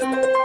Meow.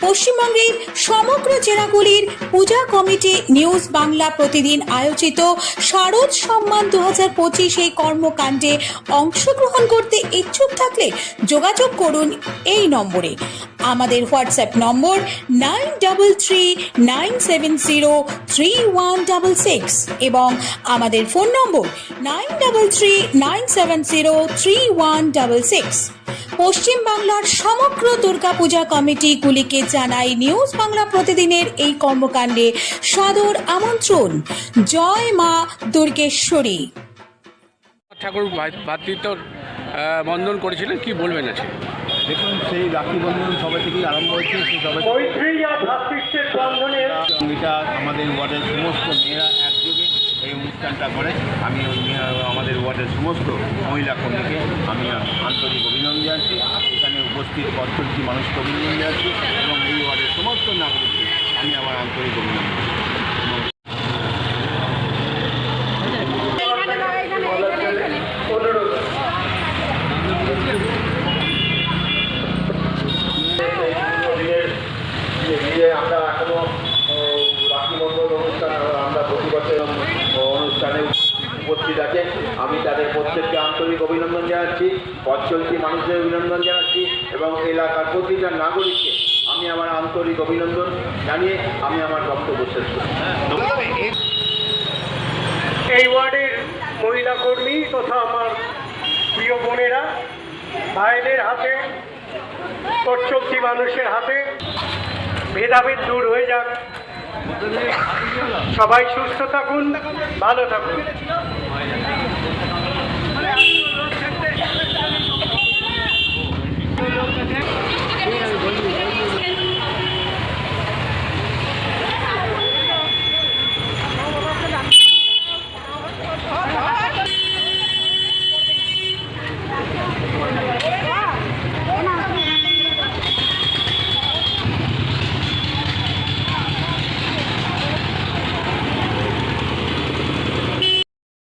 পশ্চিমবঙ্গের সমগ্র জেলাগুলির পূজা কমিটি নিউজ বাংলা প্রতিদিন আয়োজিত শারদ সম্মান দু হাজার পঁচিশ এই কর্মকাণ্ডে অংশগ্রহণ করতে ইচ্ছুক থাকলে যোগাযোগ করুন এই নম্বরে। আমাদের WhatsApp number nine double three nine seven zero three one double six এবং আমাদের phone number nine double three nine seven zero three one double six. পশ্চিম বাংলার সমগ্র দুর্গাপূজা কমিটিগুলিকে জানাই নিউজ বাংলা প্রতিদিনের এই কর্মকাণ্ডে সদর আমন্ত্রণ। জয় মা দুর্গেশ্বরী। ঠাকুর ভা- ভ্রাতৃত্ব আহ, বন্ধন করেছিলেন কি বলবেন আছে দেখুন সেই রাখি বন্ধন সবাই থেকেই আরম্ভ হয়েছে সেই সবাই এটা আমাদের ওয়ার্ডের সমস্ত মেয়েরা একযোগে এই অনুষ্ঠানটা করে। আমি ওই আমাদের ওয়ার্ডের সমস্ত মহিলা কর্মীকে আমি আন্তরিক অভিনন্দন জানাচ্ছি। এখানে উপস্থিত পদ্ধতি মানুষকে অভিনন্দন জানাচ্ছি এবং এই ওয়ার্ডের সমস্ত নাগরিককে আমি আমার আন্তরিক অভিনন্দন জানাচ্ছি। দিয়ে আমরা এখনও রাখি মন্ডল অনুষ্ঠান আমরা প্রতি বছর অনুষ্ঠানে উপস্থিত আছে আমি তাদের প্রত্যেককে আন্তরিক অভিনন্দন জানাচ্ছি পথ চলতি মানুষদের অভিনন্দন জানাচ্ছি এবং এলাকার প্রতিটা নাগরিককে আমি আমার আন্তরিক অভিনন্দন জানিয়ে আমি আমার বক্তব্য শেষ করি এই ওয়ার্ডের মহিলা কর্মী তথা আমার প্রিয় বোনেরা, ভাইদের হাতে চলতি মানুষের হাতে ভেদাভেদ দূর হয়ে যাক। সবাই সুস্থ থাকুন, ভালো থাকুন।